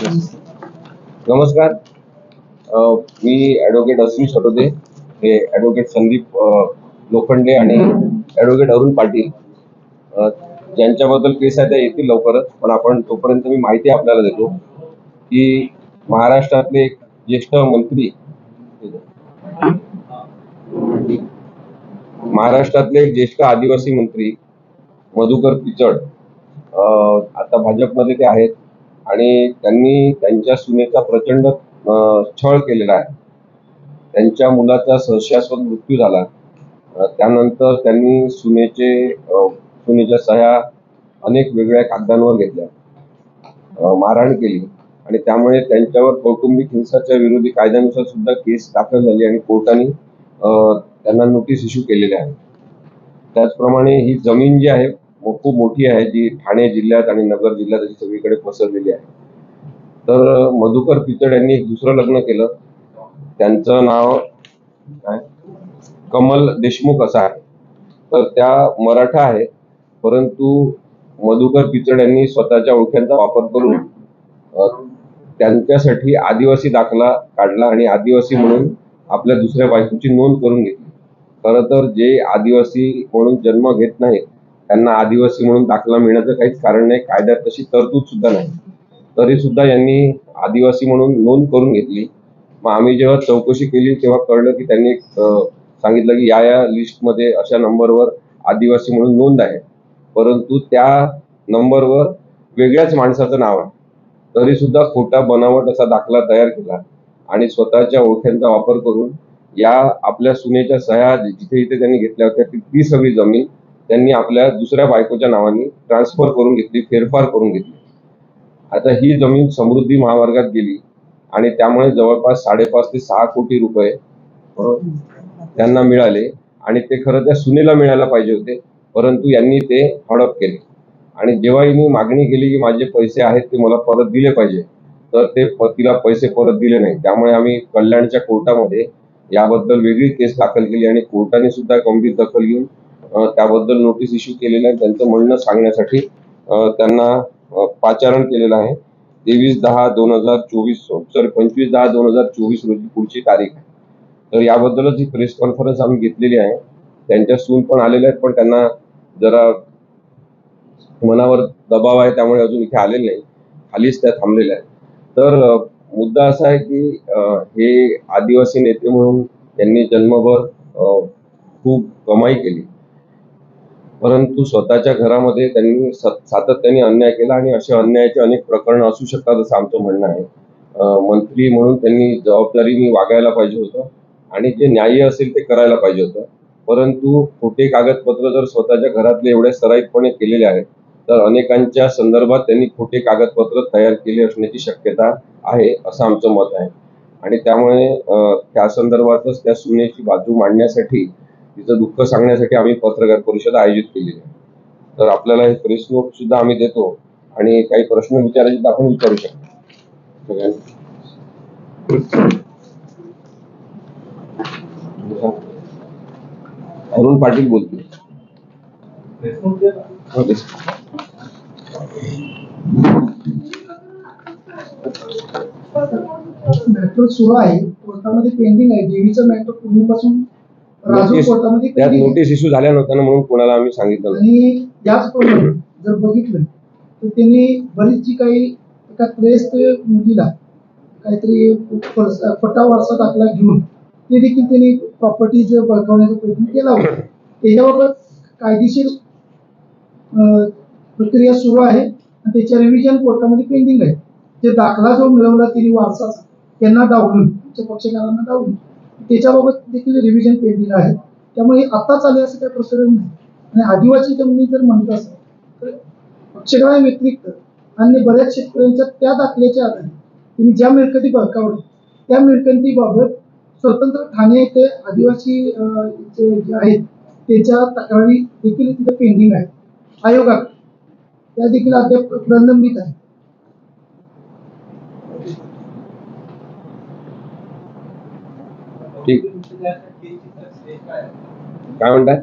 नमस्कार. मी ॲडव्होकेट अश्विन सटोदे. हे ॲडव्होकेट संदीप लोखंडे आणि ॲडव्होकेट अरुण पाटील. ज्यांच्याबद्दल केस आहे त्या येतील लवकरच. पण आपण तोपर्यंत मी माहिती आपल्याला देतो की महाराष्ट्रातले एक ज्येष्ठ मंत्री महाराष्ट्रातले एक ज्येष्ठ आदिवासी मंत्री मधुकर पिचड आता भाजपमध्ये ते आहेत. आणि त्यांनी त्यांच्या सुनेचा प्रचंड छळ केलेला आहे. त्यांच्या मुलाचा संशयास्पद मृत्यू झाला. त्यानंतर त्यांनी सुनेचे सुनेच्या सह्या अनेक वेगळ्या कागदांवर घेतल्या. मारहाण केली. आणि त्यामुळे त्यांच्यावर कौटुंबिक हिंसाच्या विरोधी कायद्यानुसार सुद्धा केस दाखल झाली आणि कोर्टाने त्यांना नोटीस इश्यू केलेल्या आहे त्याचप्रमाणे ही जमीन जी आहे खूप मोठी आहे जी ठाणे जिल्ह्यात आणि नगर जिल्ह्यात अशी सगळीकडे पसरलेली आहे. तर मधुकर पिचड यांनी एक दुसरं लग्न केलं. त्यांचं नाव काय? कमल देशमुख असं आहे. तर त्या मराठा आहे. परंतु मधुकर पिचड यांनी स्वतःच्या ओळख्यांचा वापर करून त्यांच्यासाठी आदिवासी दाखला काढला आणि आदिवासी म्हणून आपल्या दुसऱ्या बायकोची नोंद करून घेतली. खरं तर जे आदिवासी म्हणून जन्म घेत नाहीत त्यांना आदिवासी म्हणून दाखला मिळण्याचं काहीच कारण नाही. कायद्यात तशी तरतूद सुद्धा नाही. तरी सुद्धा यांनी आदिवासी म्हणून नोंद करून घेतली. मग आम्ही जेव्हा चौकशी केली तेव्हा कळलं की त्यांनी सांगितलं की या या लिस्टमध्ये अशा नंबरवर आदिवासी म्हणून नोंद आहे. परंतु त्या नंबरवर वेगळ्याच माणसाचं नाव आहे. तरी सुद्धा खोटा बनावट असा दाखला तयार केला आणि स्वतःच्या ओळख्यांचा वापर करून या आपल्या सुनेच्या सह्या जिथे जिथे त्यांनी घेतल्या होत्या ती ती सगळी जमीन त्यांनी आपल्या दुसऱ्या बायकोच्या नावाने ट्रान्सफर करून घेतली फेरफार करून घेतली. आता ही जमीन समृद्धी महामार्गात गेली आणि त्यामुळे जवळपास साडेपाच ते सहा कोटी रुपये त्यांना मिळाले आणि ते खरं त्या सुनेला मिळायला पाहिजे होते परंतु यांनी ते हडप केले. आणि जेव्हा मी मागणी केली की माझे पैसे आहेत ते मला परत दिले पाहिजे तर ते पतीला तिला पैसे परत दिले नाही त्यामुळे आम्ही कल्याणच्या कोर्टामध्ये याबद्दल वेगळी केस दाखल केली आणि कोर्टाने सुद्धा गंभीर दखल घेऊन त्याबद्दल नोटीस इश्यू केलेलं आहे. त्यांचं म्हणणं सांगण्यासाठी त्यांना पाचारण केलेलं आहे. तेवीस दहा दोन हजार चोवीस सॉरी पंचवीस दहा दोन हजार चोवीस रोजी पुढची तारीख आहे. तर याबद्दलच ही प्रेस कॉन्फरन्स आम्ही घेतलेली आहे. त्यांच्या सून पण आलेल्या आहेत पण त्यांना जरा मनावर दबाव आहे त्यामुळे अजून इथे आलेले नाही. खालीच त्या थांबलेल्या आहेत. तर मुद्दा असा आहे की हे आदिवासी नेते म्हणून त्यांनी जन्मभर खूप कमाई केली. परंतु स्वतःच्या घरामध्ये त्यांनी सातत्याने अन्याय केला आणि अशा अन्यायाचे अनेक प्रकरण असू शकतात असं आमचं म्हणणं आहे. मंत्री म्हणून त्यांनी जबाबदारीने वागायला पाहिजे होतं आणि जे न्याय्य असेल ते करायला पाहिजे होतं. परंतु खोटे कागदपत्र जर स्वतःच्या घरातले एवढे सराईतपणे केलेले आहेत तर अनेकांच्या संदर्भात त्यांनी खोटे कागदपत्र तयार केले असण्याची शक्यता आहे असं आमचं मत आहे. आणि त्यामुळे त्या संदर्भातच त्या सुनेची बाजू मांडण्यासाठी तिचं दुःख सांगण्यासाठी आम्ही पत्रकार परिषद आयोजित केलेली आहे. तर आपल्याला हे प्रेस नोट सुद्धा आम्ही देतो आणि काही प्रश्न विचारायचे तर आपण विचारू शकतो. अरुण पाटील बोलतील मेट्रो मॅटर सुरू आहे. कोर्टामध्ये पेंडिंग आहे. देवीचं मॅटर पूर्वीपासून नोटीस- त्यात. नोटीस इश्यू झाल्या नव्हत्या ना म्हणून कोणाला आम्ही सांगितलं. आणि त्याचप्रमाणे जर बघितलं तर त्यांनी बरीच जी काही एका त्रयस्थ मुलीला काहीतरी पट्टा वारसा दाखला घेऊन ते देखील त्यांनी प्रॉपर्टीज बळकावण्याचा प्रयत्न केला होता त्याच्याबाबत कायदेशीर प्रक्रिया सुरू आहे आणि त्याच्या रिव्हिजन कोर्टामध्ये पेंडिंग आहे जे दाखला जो मिळवला त्यांनी वारसाचा त्यांना डावलून पक्षकारांना डावलून त्याच्याबाबत देखील रिव्हिजन पेंडिंग आहे. त्यामुळे आता चालेल असं काही प्रकरण नाही. आणि आदिवासी जमिनी जर म्हणत असेल तर पक्षकारांव्यतिरिक्त अन्य बऱ्याच शेतकऱ्यांच्या त्या दाखल्याच्या आधारे त्यांनी ज्या मिळकती बळकावल्या त्या मिळकतीबाबत स्वतंत्र ठाणे येथे आदिवासी जे जे आहेत त्याच्या तक्रारी देखील तिथे पेंडिंग आहे आयोगात त्या देखील अद्याप प्रलंबित आहे ठीक काय म्हणताय?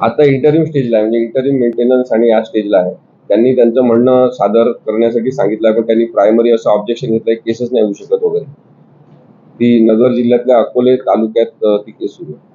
आता इंटरव्ह्यू स्टेजला आहे. म्हणजे इंटरव्ह्यू मेंटेनन्स आणि या स्टेजला आहे. त्यांनी त्यांचं म्हणणं सादर करण्यासाठी सांगितलं पण त्यांनी प्रायमरी असं ऑब्जेक्शन घेतलंय केसच नाही होऊ शकत वगैरे. ती नगर जिल्ह्यातल्या अकोले तालुक्यात ती केस सुरू आहे.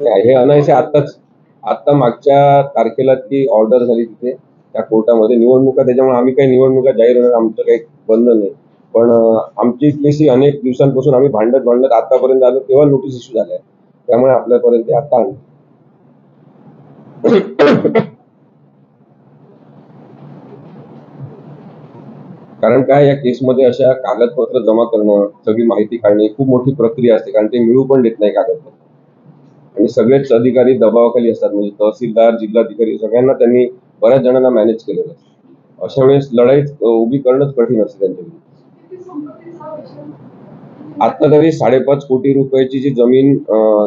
हे हे अनायसे आताच आता मागच्या तारखेला ती ऑर्डर झाली तिथे त्या कोर्टामध्ये निवडणुका त्याच्यामुळे आम्ही काही निवडणुका जाहीर होणार आमचं काही बंधन नाही. पण आमची इथली अनेक दिवसांपासून आम्ही भांडत भांडत आतापर्यंत आलो तेव्हा नोटीस इश्यू झाल्या. त्यामुळे आपल्यापर्यंत आता आणलं. कारण काय या केसमध्ये अशा कागदपत्र जमा करणं सगळी माहिती काढणे खूप मोठी प्रक्रिया असते कारण ते मिळू पण देत नाही कागदपत्र. आणि सगळेच अधिकारी दबावाखाली असतात म्हणजे तहसीलदार जिल्हाधिकारी सगळ्यांना त्यांनी बऱ्याच जणांना मॅनेज केलेलं असतं. अशा वेळेस लढाई उभी करणंच कठीण असते त्यांच्या आता तरी साडेपाच कोटी रुपयाची जी जमीन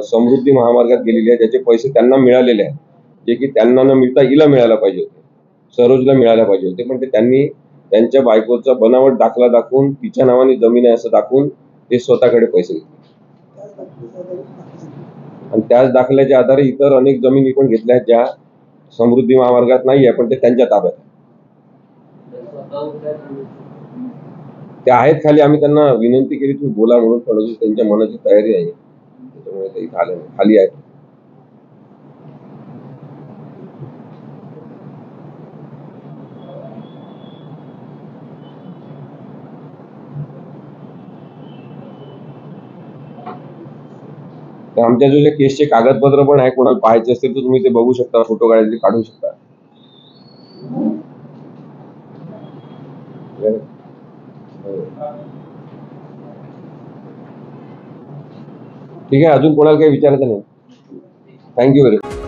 समृद्धी महामार्गात गेलेली आहे त्याचे पैसे त्यांना मिळालेले आहेत जे की त्यांना न मिळता हिला मिळायला पाहिजे होते. सरोजला मिळायला पाहिजे होते पण ते त्यांनी त्यांच्या बायकोचा बनावट दाखला दाखवून तिच्या नावाने जमीन आहे असं दाखवून ते स्वतःकडे पैसे घेतले आणि त्याच दाखल्याच्या आधारे इतर अनेक जमिनी पण घेतल्या आहेत ज्या समृद्धी महामार्गात नाही आहे पण ते त्यांच्या ताब्यात ते आहेत खाली आम्ही त्यांना विनंती केली तुम्ही बोला म्हणून पण अजून त्यांच्या मनाची तयारी नाही त्याच्यामुळे ते इथं आले खाली आहेत. तर आमच्या जो केसचे कागदपत्र पण आहे कोणाला पाहायचे असतील तर तुम्ही ते बघू शकता फोटो काढायचे काढू शकता. ठीक आहे अजून कोणाला काही विचारायचं नाही. Thank you very